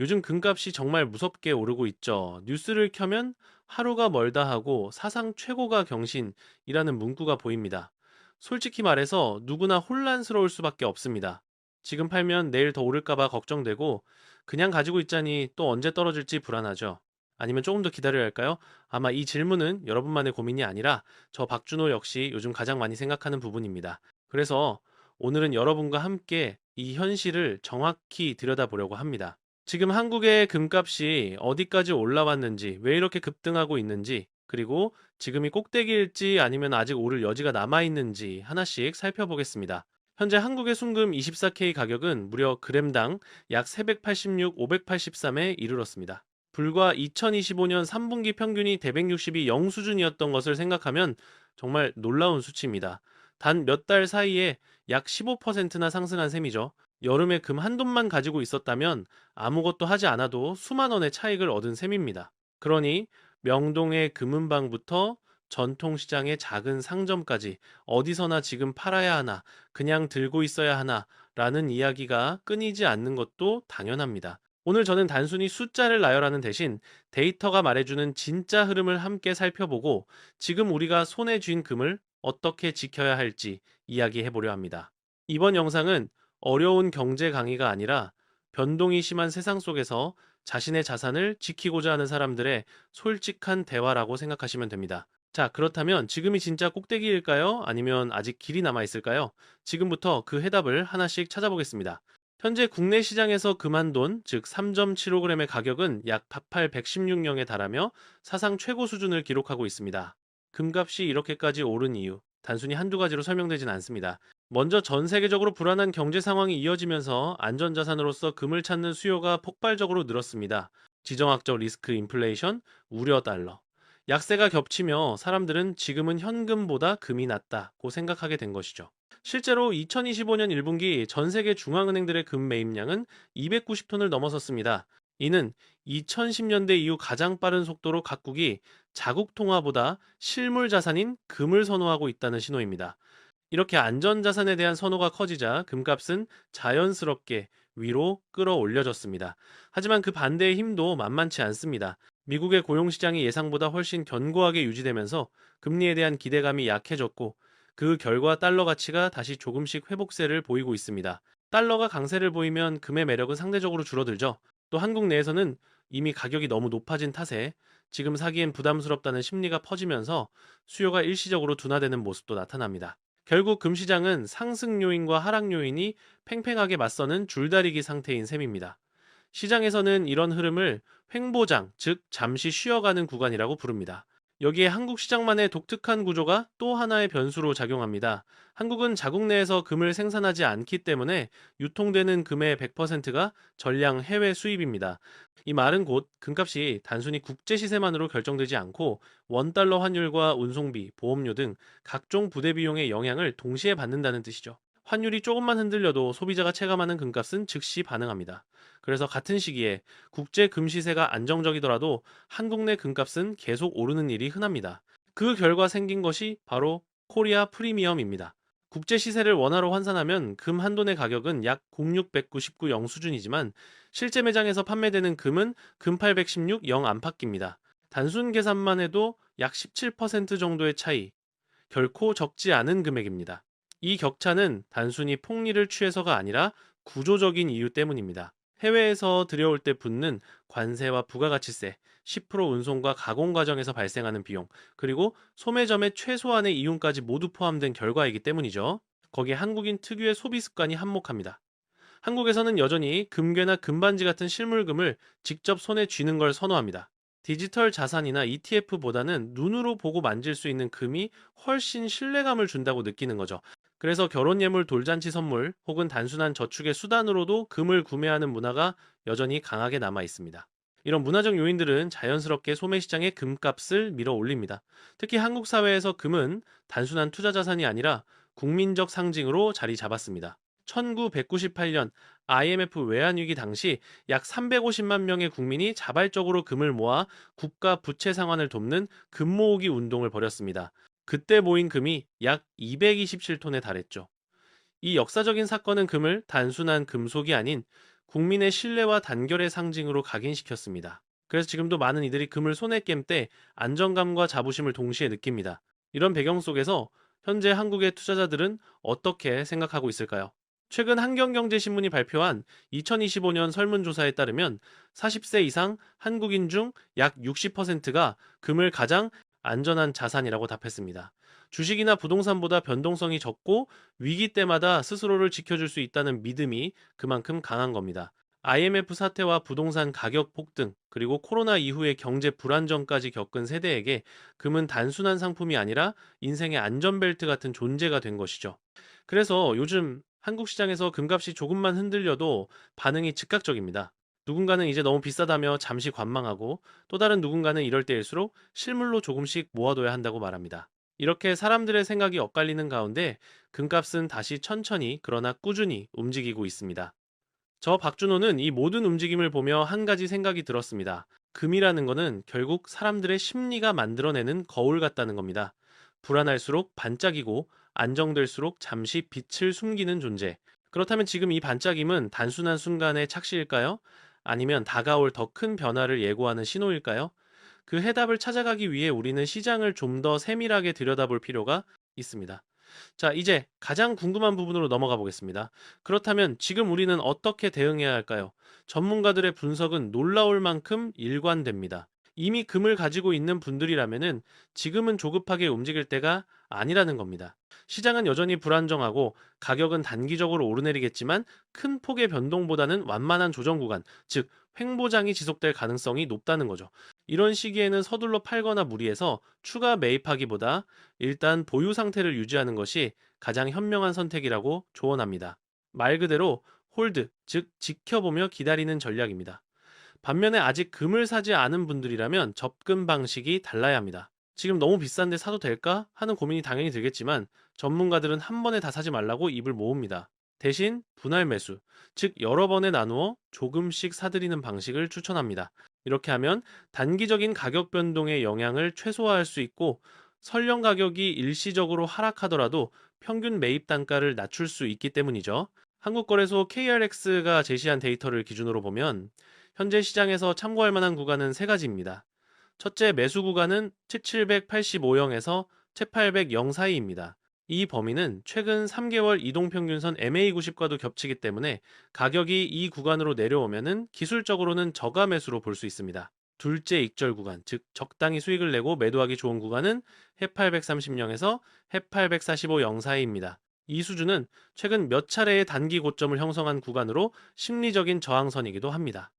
요즘 금값이 정말 무섭게 오르고 있죠. 뉴스를 켜면 하루가 멀다 하고 사상 최고가 경신이라는 문구가 보입니다. 솔직히 말해서 누구나 혼란스러울 수밖에 없습니다. 지금 팔면 내일 더 오를까봐 걱정되고 그냥 가지고 있자니 또 언제 떨어질지 불안하죠. 아니면 조금 더 기다려야 할까요? 아마 이 질문은 여러분만의 고민이 아니라 저 박준호 역시 요즘 가장 많이 생각하는 부분입니다. 그래서 오늘은 여러분과 함께 이 현실을 정확히 들여다보려고 합니다. 지금 한국의 금값이 어디까지 올라왔는지, 왜 이렇게 급등하고 있는지, 그리고 지금이 꼭대기일지 아니면 아직 오를 여지가 남아있는지 하나씩 살펴보겠습니다. 현재 한국의 순금 24K 가격은 무려 그램당 약 386, 583에 이르렀습니다. 불과 2025년 3분기 평균이 대백육십이 0 수준이었던 것을 생각하면 정말 놀라운 수치입니다. 단 몇 달 사이에 약 15%나 상승한 셈이죠. 여름에 금 한 돈만 가지고 있었다면 아무것도 하지 않아도 수만 원의 차익을 얻은 셈입니다. 그러니 명동의 금은방부터 전통시장의 작은 상점까지 어디서나 지금 팔아야 하나, 그냥 들고 있어야 하나, 라는 이야기가 끊이지 않는 것도 당연합니다. 오늘 저는 단순히 숫자를 나열하는 대신 데이터가 말해주는 진짜 흐름을 함께 살펴보고 지금 우리가 손에 쥔 금을 어떻게 지켜야 할지 이야기해 보려 합니다. 이번 영상은 어려운 경제 강의가 아니라 변동이 심한 세상 속에서 자신의 자산을 지키고자 하는 사람들의 솔직한 대화라고 생각하시면 됩니다. 자, 그렇다면 지금이 진짜 꼭대기일까요? 아니면 아직 길이 남아 있을까요? 지금부터 그 해답을 하나씩 찾아보겠습니다. 현재 국내 시장에서 금한돈, 즉 3.75g의 가격은 약 8816령에 달하며 사상 최고 수준을 기록하고 있습니다. 금값이 이렇게까지 오른 이유, 단순히 한두 가지로 설명되진 않습니다. 먼저 전 세계적으로 불안한 경제 상황이 이어지면서 안전자산으로서 금을 찾는 수요가 폭발적으로 늘었습니다. 지정학적 리스크 인플레이션, 우려 달러. 약세가 겹치며 사람들은 지금은 현금보다 금이 낫다고 생각하게 된 것이죠. 실제로 2025년 1분기 전 세계 중앙은행들의 금 매입량은 290톤을 넘어섰습니다. 이는 2010년대 이후 가장 빠른 속도로 각국이 자국 통화보다 실물 자산인 금을 선호하고 있다는 신호입니다. 이렇게 안전 자산에 대한 선호가 커지자 금값은 자연스럽게 위로 끌어올려졌습니다. 하지만 그 반대의 힘도 만만치 않습니다. 미국의 고용시장이 예상보다 훨씬 견고하게 유지되면서 금리에 대한 기대감이 약해졌고 그 결과 달러 가치가 다시 조금씩 회복세를 보이고 있습니다. 달러가 강세를 보이면 금의 매력은 상대적으로 줄어들죠. 또 한국 내에서는 이미 가격이 너무 높아진 탓에 지금 사기엔 부담스럽다는 심리가 퍼지면서 수요가 일시적으로 둔화되는 모습도 나타납니다. 결국 금시장은 상승 요인과 하락 요인이 팽팽하게 맞서는 줄다리기 상태인 셈입니다. 시장에서는 이런 흐름을 횡보장, 즉 잠시 쉬어가는 구간이라고 부릅니다. 여기에 한국 시장만의 독특한 구조가 또 하나의 변수로 작용합니다. 한국은 자국 내에서 금을 생산하지 않기 때문에 유통되는 금의 100%가 전량 해외 수입입니다. 이 말은 곧 금값이 단순히 국제 시세만으로 결정되지 않고 원달러 환율과 운송비, 보험료 등 각종 부대 비용의 영향을 동시에 받는다는 뜻이죠. 환율이 조금만 흔들려도 소비자가 체감하는 금값은 즉시 반응합니다. 그래서 같은 시기에 국제 금시세가 안정적이더라도 한국 내 금값은 계속 오르는 일이 흔합니다. 그 결과 생긴 것이 바로 코리아 프리미엄입니다. 국제 시세를 원화로 환산하면 금 한 돈의 가격은 약 06199 0 수준이지만 실제 매장에서 판매되는 금은 금 816 0 안팎입니다. 단순 계산만 해도 약 17% 정도의 차이, 결코 적지 않은 금액입니다. 이 격차는 단순히 폭리를 취해서가 아니라 구조적인 이유 때문입니다. 해외에서 들여올 때 붙는 관세와 부가가치세, 10% 운송과 가공 과정에서 발생하는 비용, 그리고 소매점의 최소한의 이윤까지 모두 포함된 결과이기 때문이죠. 거기에 한국인 특유의 소비 습관이 한몫합니다. 한국에서는 여전히 금괴나 금반지 같은 실물금을 직접 손에 쥐는 걸 선호합니다. 디지털 자산이나 ETF보다는 눈으로 보고 만질 수 있는 금이 훨씬 신뢰감을 준다고 느끼는 거죠. 그래서 결혼 예물 돌잔치 선물 혹은 단순한 저축의 수단으로도 금을 구매하는 문화가 여전히 강하게 남아 있습니다. 이런 문화적 요인들은 자연스럽게 소매시장의 금값을 밀어 올립니다. 특히 한국 사회에서 금은 단순한 투자 자산이 아니라 국민적 상징으로 자리 잡았습니다. 1998년 IMF 외환위기 당시 약 350만 명의 국민이 자발적으로 금을 모아 국가 부채 상환을 돕는 금 모으기 운동을 벌였습니다. 그때 모인 금이 약 227톤에 달했죠. 이 역사적인 사건은 금을 단순한 금속이 아닌 국민의 신뢰와 단결의 상징으로 각인시켰습니다. 그래서 지금도 많은 이들이 금을 손에 깸 때 안정감과 자부심을 동시에 느낍니다. 이런 배경 속에서 현재 한국의 투자자들은 어떻게 생각하고 있을까요? 최근 한경경제신문이 발표한 2025년 설문조사에 따르면 40세 이상 한국인 중 약 60%가 금을 가장 안전한 자산이라고 답했습니다. 주식이나 부동산보다 변동성이 적고 위기 때마다 스스로를 지켜줄 수 있다는 믿음이 그만큼 강한 겁니다. IMF 사태와 부동산 가격 폭등, 그리고 코로나 이후의 경제 불안정까지 겪은 세대에게 금은 단순한 상품이 아니라 인생의 안전벨트 같은 존재가 된 것이죠. 그래서 요즘 한국 시장에서 금값이 조금만 흔들려도 반응이 즉각적입니다. 누군가는 이제 너무 비싸다며 잠시 관망하고 또 다른 누군가는 이럴 때일수록 실물로 조금씩 모아둬야 한다고 말합니다. 이렇게 사람들의 생각이 엇갈리는 가운데 금값은 다시 천천히 그러나 꾸준히 움직이고 있습니다. 저 박준호는 이 모든 움직임을 보며 한 가지 생각이 들었습니다. 금이라는 거는 결국 사람들의 심리가 만들어내는 거울 같다는 겁니다. 불안할수록 반짝이고 안정될수록 잠시 빛을 숨기는 존재. 그렇다면 지금 이 반짝임은 단순한 순간의 착시일까요? 아니면 다가올 더 큰 변화를 예고하는 신호일까요? 그 해답을 찾아가기 위해 우리는 시장을 좀 더 세밀하게 들여다볼 필요가 있습니다. 자, 이제 가장 궁금한 부분으로 넘어가 보겠습니다. 그렇다면 지금 우리는 어떻게 대응해야 할까요? 전문가들의 분석은 놀라울 만큼 일관됩니다. 이미 금을 가지고 있는 분들이라면은 지금은 조급하게 움직일 때가 아니라는 겁니다. 시장은 여전히 불안정하고 가격은 단기적으로 오르내리겠지만 큰 폭의 변동보다는 완만한 조정 구간, 즉 횡보장이 지속될 가능성이 높다는 거죠. 이런 시기에는 서둘러 팔거나 무리해서 추가 매입하기보다 일단 보유 상태를 유지하는 것이 가장 현명한 선택이라고 조언합니다. 말 그대로 홀드, 즉 지켜보며 기다리는 전략입니다. 반면에 아직 금을 사지 않은 분들이라면 접근 방식이 달라야 합니다. 지금 너무 비싼데 사도 될까? 하는 고민이 당연히 들겠지만 전문가들은 한 번에 다 사지 말라고 입을 모읍니다. 대신 분할 매수, 즉 여러 번에 나누어 조금씩 사들이는 방식을 추천합니다. 이렇게 하면 단기적인 가격 변동의 영향을 최소화할 수 있고 설령 가격이 일시적으로 하락하더라도 평균 매입 단가를 낮출 수 있기 때문이죠. 한국거래소 KRX가 제시한 데이터를 기준으로 보면 현재 시장에서 참고할 만한 구간은 세 가지입니다. 첫째 매수 구간은 7785영에서 7800영 사이입니다. 이 범위는 최근 3개월 이동평균선 MA90과도 겹치기 때문에 가격이 이 구간으로 내려오면은 기술적으로는 저가 매수로 볼 수 있습니다. 둘째 익절 구간, 즉 적당히 수익을 내고 매도하기 좋은 구간은 해 830영에서 해 845영 사이입니다. 이 수준은 최근 몇 차례의 단기 고점을 형성한 구간으로 심리적인 저항선이기도 합니다.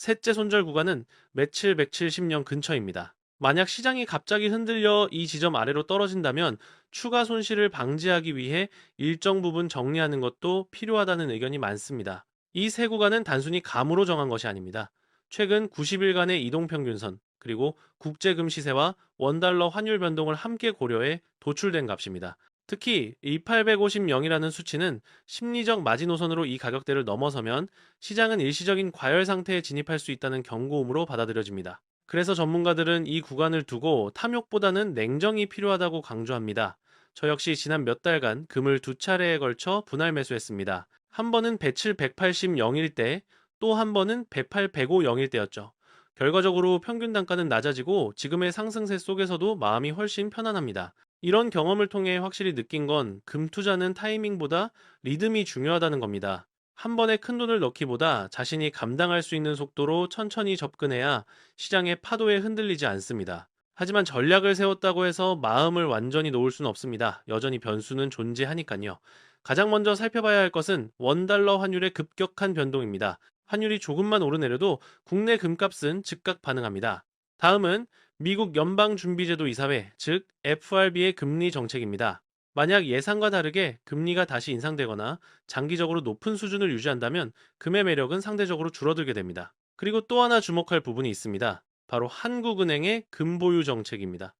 셋째 손절 구간은 매칠 170년 근처입니다. 만약 시장이 갑자기 흔들려 이 지점 아래로 떨어진다면 추가 손실을 방지하기 위해 일정 부분 정리하는 것도 필요하다는 의견이 많습니다. 이 세 구간은 단순히 감으로 정한 것이 아닙니다. 최근 90일간의 이동평균선, 그리고 국제금 시세와 원달러 환율 변동을 함께 고려해 도출된 값입니다. 특히 2850영이라는 수치는 심리적 마지노선으로 이 가격대를 넘어서면 시장은 일시적인 과열 상태에 진입할 수 있다는 경고음으로 받아들여집니다. 그래서 전문가들은 이 구간을 두고 탐욕보다는 냉정이 필요하다고 강조합니다. 저 역시 지난 몇 달간 금을 두 차례에 걸쳐 분할 매수했습니다. 한 번은 107, 180 0일 때, 또 한 번은 108, 105 0일 때였죠. 결과적으로 평균 단가는 낮아지고 지금의 상승세 속에서도 마음이 훨씬 편안합니다. 이런 경험을 통해 확실히 느낀 건 금 투자는 타이밍보다 리듬이 중요하다는 겁니다. 한 번에 큰 돈을 넣기보다 자신이 감당할 수 있는 속도로 천천히 접근해야 시장의 파도에 흔들리지 않습니다. 하지만 전략을 세웠다고 해서 마음을 완전히 놓을 수는 없습니다. 여전히 변수는 존재하니까요. 가장 먼저 살펴봐야 할 것은 원달러 환율의 급격한 변동입니다. 환율이 조금만 오르내려도 국내 금값은 즉각 반응합니다. 다음은 미국 연방준비제도 이사회, 즉 FRB의 금리 정책입니다. 만약 예상과 다르게 금리가 다시 인상되거나 장기적으로 높은 수준을 유지한다면 금의 매력은 상대적으로 줄어들게 됩니다. 그리고 또 하나 주목할 부분이 있습니다. 바로 한국은행의 금보유 정책입니다.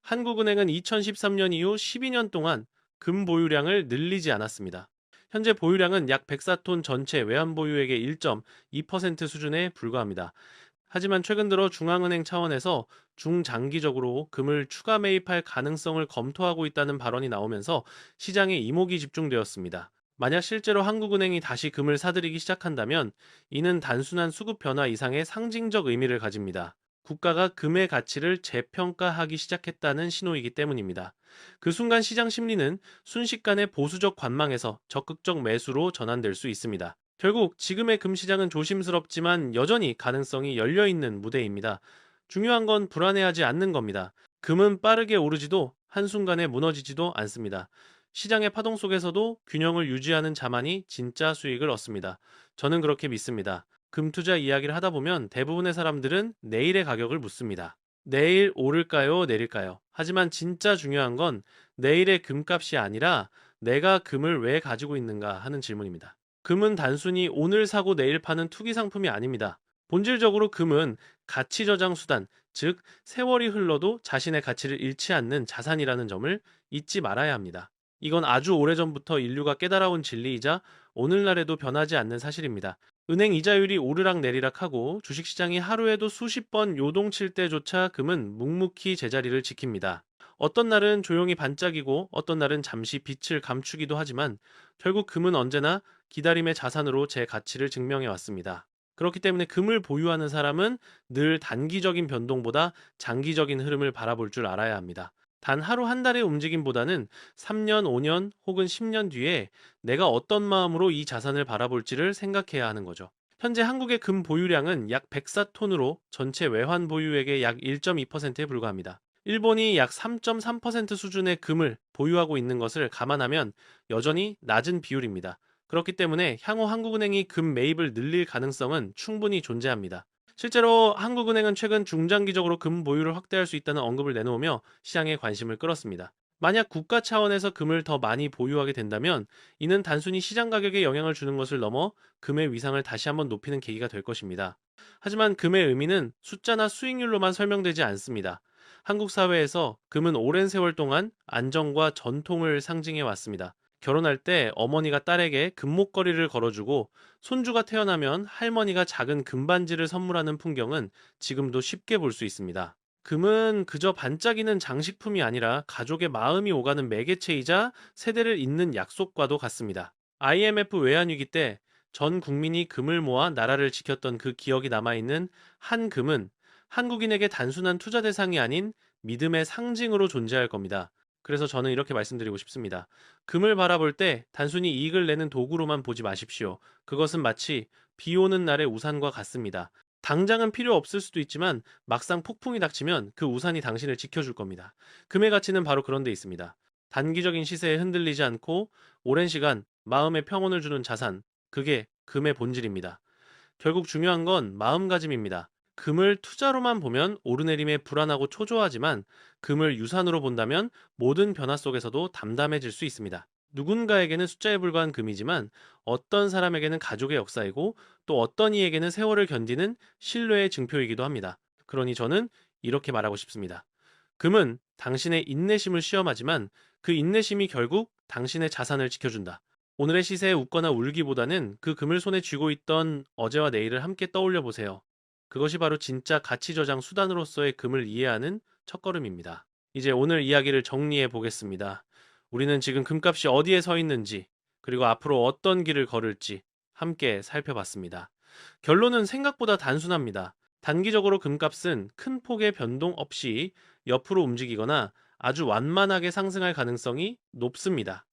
한국은행은 2013년 이후 12년 동안 금 보유량을 늘리지 않았습니다. 현재 보유량은 약 104톤 전체 외환 보유액의 1.2% 수준에 불과합니다. 하지만 최근 들어 중앙은행 차원에서 중장기적으로 금을 추가 매입할 가능성을 검토하고 있다는 발언이 나오면서 시장에 이목이 집중되었습니다. 만약 실제로 한국은행이 다시 금을 사들이기 시작한다면 이는 단순한 수급 변화 이상의 상징적 의미를 가집니다. 국가가 금의 가치를 재평가하기 시작했다는 신호이기 때문입니다. 그 순간 시장 심리는 순식간에 보수적 관망에서 적극적 매수로 전환될 수 있습니다. 결국 지금의 금 시장은 조심스럽지만 여전히 가능성이 열려 있는 무대입니다. 중요한 건 불안해하지 않는 겁니다. 금은 빠르게 오르지도 한순간에 무너지지도 않습니다. 시장의 파동 속에서도 균형을 유지하는 자만이 진짜 수익을 얻습니다. 저는 그렇게 믿습니다. 금 투자 이야기를 하다 보면 대부분의 사람들은 내일의 가격을 묻습니다. 내일 오를까요, 내릴까요? 하지만 진짜 중요한 건 내일의 금값이 아니라 내가 금을 왜 가지고 있는가 하는 질문입니다. 금은 단순히 오늘 사고 내일 파는 투기 상품이 아닙니다. 본질적으로 금은 가치 저장 수단, 즉 세월이 흘러도 자신의 가치를 잃지 않는 자산이라는 점을 잊지 말아야 합니다. 이건 아주 오래전부터 인류가 깨달아온 진리이자 오늘날에도 변하지 않는 사실입니다. 은행 이자율이 오르락 내리락 하고 주식시장이 하루에도 수십 번 요동칠 때조차 금은 묵묵히 제자리를 지킵니다. 어떤 날은 조용히 반짝이고 어떤 날은 잠시 빛을 감추기도 하지만 결국 금은 언제나 기다림의 자산으로 제 가치를 증명해 왔습니다. 그렇기 때문에 금을 보유하는 사람은 늘 단기적인 변동보다 장기적인 흐름을 바라볼 줄 알아야 합니다. 단 하루 한 달의 움직임보다는 3년, 5년 혹은 10년 뒤에 내가 어떤 마음으로 이 자산을 바라볼지를 생각해야 하는 거죠. 현재 한국의 금 보유량은 약 104톤으로 전체 외환 보유액의 약 1.2%에 불과합니다. 일본이 약 3.3% 수준의 금을 보유하고 있는 것을 감안하면 여전히 낮은 비율입니다. 그렇기 때문에 향후 한국은행이 금 매입을 늘릴 가능성은 충분히 존재합니다. 실제로 한국은행은 최근 중장기적으로 금 보유를 확대할 수 있다는 언급을 내놓으며 시장의 관심을 끌었습니다. 만약 국가 차원에서 금을 더 많이 보유하게 된다면 이는 단순히 시장 가격에 영향을 주는 것을 넘어 금의 위상을 다시 한번 높이는 계기가 될 것입니다. 하지만 금의 의미는 숫자나 수익률로만 설명되지 않습니다. 한국 사회에서 금은 오랜 세월 동안 안정과 전통을 상징해 왔습니다. 결혼할 때 어머니가 딸에게 금목걸이를 걸어주고 손주가 태어나면 할머니가 작은 금반지를 선물하는 풍경은 지금도 쉽게 볼 수 있습니다. 금은 그저 반짝이는 장식품이 아니라 가족의 마음이 오가는 매개체이자 세대를 잇는 약속과도 같습니다. IMF 외환위기 때 전 국민이 금을 모아 나라를 지켰던 그 기억이 남아있는 한 금은 한국인에게 단순한 투자 대상이 아닌 믿음의 상징으로 존재할 겁니다. 그래서 저는 이렇게 말씀드리고 싶습니다. 금을 바라볼 때 단순히 이익을 내는 도구로만 보지 마십시오. 그것은 마치 비 오는 날의 우산과 같습니다. 당장은 필요 없을 수도 있지만 막상 폭풍이 닥치면 그 우산이 당신을 지켜줄 겁니다. 금의 가치는 바로 그런 데 있습니다. 단기적인 시세에 흔들리지 않고 오랜 시간 마음의 평온을 주는 자산, 그게 금의 본질입니다. 결국 중요한 건 마음가짐입니다. 금을 투자로만 보면 오르내림에 불안하고 초조하지만 금을 유산으로 본다면 모든 변화 속에서도 담담해질 수 있습니다. 누군가에게는 숫자에 불과한 금이지만 어떤 사람에게는 가족의 역사이고 또 어떤 이에게는 세월을 견디는 신뢰의 증표이기도 합니다. 그러니 저는 이렇게 말하고 싶습니다. 금은 당신의 인내심을 시험하지만 그 인내심이 결국 당신의 자산을 지켜준다. 오늘의 시세에 웃거나 울기보다는 그 금을 손에 쥐고 있던 어제와 내일을 함께 떠올려 보세요. 그것이 바로 진짜 가치 저장 수단으로서의 금을 이해하는 첫걸음입니다. 이제 오늘 이야기를 정리해 보겠습니다. 우리는 지금 금값이 어디에 서 있는지, 그리고 앞으로 어떤 길을 걸을지 함께 살펴봤습니다. 결론은 생각보다 단순합니다. 단기적으로 금값은 큰 폭의 변동 없이 옆으로 움직이거나 아주 완만하게 상승할 가능성이 높습니다.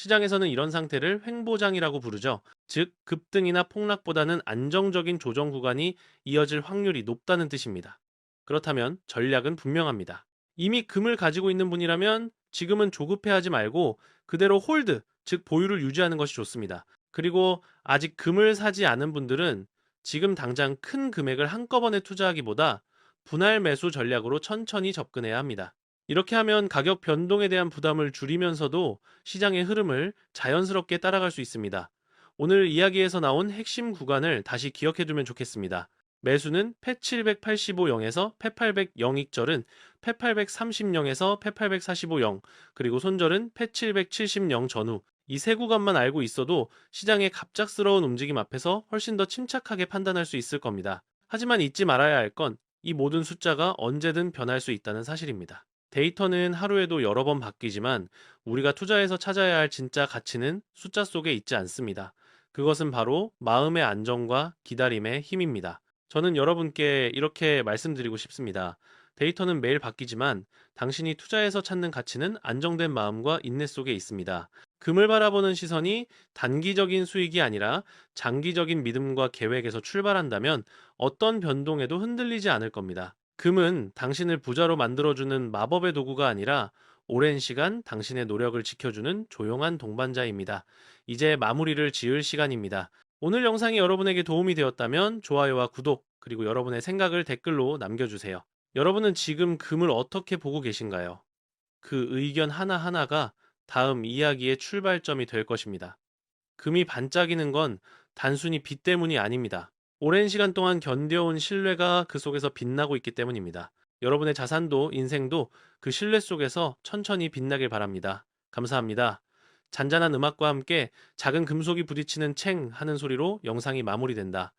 시장에서는 이런 상태를 횡보장이라고 부르죠. 즉, 급등이나 폭락보다는 안정적인 조정 구간이 이어질 확률이 높다는 뜻입니다. 그렇다면 전략은 분명합니다. 이미 금을 가지고 있는 분이라면 지금은 조급해하지 말고 그대로 홀드, 즉 보유를 유지하는 것이 좋습니다. 그리고 아직 금을 사지 않은 분들은 지금 당장 큰 금액을 한꺼번에 투자하기보다 분할 매수 전략으로 천천히 접근해야 합니다. 이렇게 하면 가격 변동에 대한 부담을 줄이면서도 시장의 흐름을 자연스럽게 따라갈 수 있습니다. 오늘 이야기에서 나온 핵심 구간을 다시 기억해 두면 좋겠습니다. 매수는 패 785영에서 패 800영익절은 패 830영에서 패 845영, 그리고 손절은 패 770영 전후. 이 세 구간만 알고 있어도 시장의 갑작스러운 움직임 앞에서 훨씬 더 침착하게 판단할 수 있을 겁니다. 하지만 잊지 말아야 할 건 이 모든 숫자가 언제든 변할 수 있다는 사실입니다. 데이터는 하루에도 여러 번 바뀌지만 우리가 투자해서 찾아야 할 진짜 가치는 숫자 속에 있지 않습니다. 그것은 바로 마음의 안정과 기다림의 힘입니다. 저는 여러분께 이렇게 말씀드리고 싶습니다. 데이터는 매일 바뀌지만 당신이 투자해서 찾는 가치는 안정된 마음과 인내 속에 있습니다. 금을 바라보는 시선이 단기적인 수익이 아니라 장기적인 믿음과 계획에서 출발한다면 어떤 변동에도 흔들리지 않을 겁니다. 금은 당신을 부자로 만들어주는 마법의 도구가 아니라 오랜 시간 당신의 노력을 지켜주는 조용한 동반자입니다. 이제 마무리를 지을 시간입니다. 오늘 영상이 여러분에게 도움이 되었다면 좋아요와 구독, 그리고 여러분의 생각을 댓글로 남겨주세요. 여러분은 지금 금을 어떻게 보고 계신가요? 그 의견 하나하나가 다음 이야기의 출발점이 될 것입니다. 금이 반짝이는 건 단순히 빛 때문이 아닙니다. 오랜 시간 동안 견뎌온 신뢰가 그 속에서 빛나고 있기 때문입니다. 여러분의 자산도 인생도 그 신뢰 속에서 천천히 빛나길 바랍니다. 감사합니다. 잔잔한 음악과 함께 작은 금속이 부딪히는 챙 하는 소리로 영상이 마무리된다.